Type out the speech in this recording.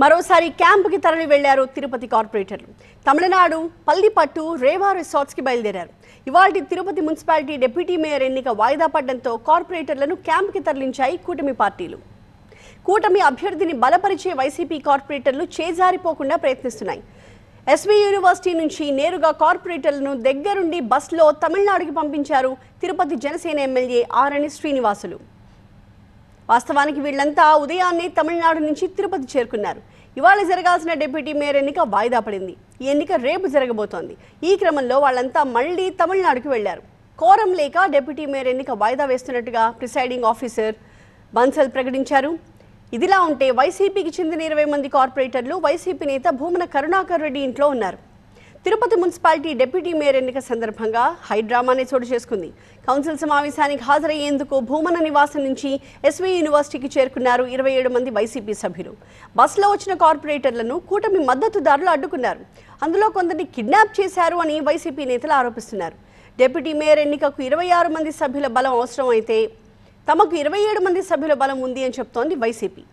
మరోసారి క్యాంపుకి తరలి వెళ్ళారు తిరుపతి కార్పొరేటర్లు. తమిళనాడు పల్లిపట్టు రేవా రిసార్ట్స్కి బయలుదేరారు. ఇవాళ తిరుపతి మున్సిపాలిటీ డిప్యూటీ మేయర్ ఎన్నిక వాయిదా పడడంతో కార్పొరేటర్లను క్యాంపుకి తరలించాయి కూటమి పార్టీలు. కూటమి అభ్యర్థిని బలపరిచే వైసీపీ కార్పొరేటర్లు చేజారిపోకుండా ప్రయత్నిస్తున్నాయి. ఎస్వి యూనివర్సిటీ నుంచి నేరుగా కార్పొరేటర్లను దగ్గరుండి బస్లో తమిళనాడుకి పంపించారు తిరుపతి జనసేన ఎమ్మెల్యే ఆరణి శ్రీనివాసులు. వాస్తవానికి వీళ్ళంతా ఉదయాన్నే తమిళనాడు నుంచి తిరుపతి చేరుకున్నారు. ఇవాళ జరగాల్సిన డిప్యూటీ మేయర్ ఎన్నిక వాయిదా పడింది. ఈ ఎన్నిక రేపు జరగబోతోంది. ఈ క్రమంలో వాళ్ళంతా మళ్ళీ తమిళనాడుకు వెళ్ళారు. కోరం లేక డిప్యూటీ మేయర్ ఎన్నిక వాయిదా వేస్తున్నట్టుగా ప్రిసైడింగ్ ఆఫీసర్ బన్సల్ ప్రకటించారు. ఇదిలా ఉంటే వైసీపీకి చెందిన ఇరవై మంది కార్పొరేటర్లు వైసీపీ నేత భూమన కరుణాకర్ రెడ్డి ఇంట్లో ఉన్నారు. తిరుపతి మున్సిపాలిటీ డిప్యూటీ మేయర్ ఎన్నిక సందర్భంగా హైడ్రామానే చోటు చేసుకుంది. కౌన్సిల్ సమావేశానికి హాజరయ్యేందుకు భూమన నివాసం నుంచి ఎస్వీ యూనివర్సిటీకి చేరుకున్నారు ఇరవై ఏడు మంది వైసీపీ సభ్యులు. బస్సులో వచ్చిన కార్పొరేటర్లను కూటమి మద్దతుదారులు అడ్డుకున్నారు. అందులో కొందరిని కిడ్నాప్ చేశారు అని వైసీపీ నేతలు ఆరోపిస్తున్నారు. డిప్యూటీ మేయర్ ఎన్నికకు ఇరవై ఆరు మంది సభ్యుల బలం అవసరం అయితే తమకు ఇరవై ఏడు మంది సభ్యుల బలం ఉంది అని చెప్తోంది వైసీపీ.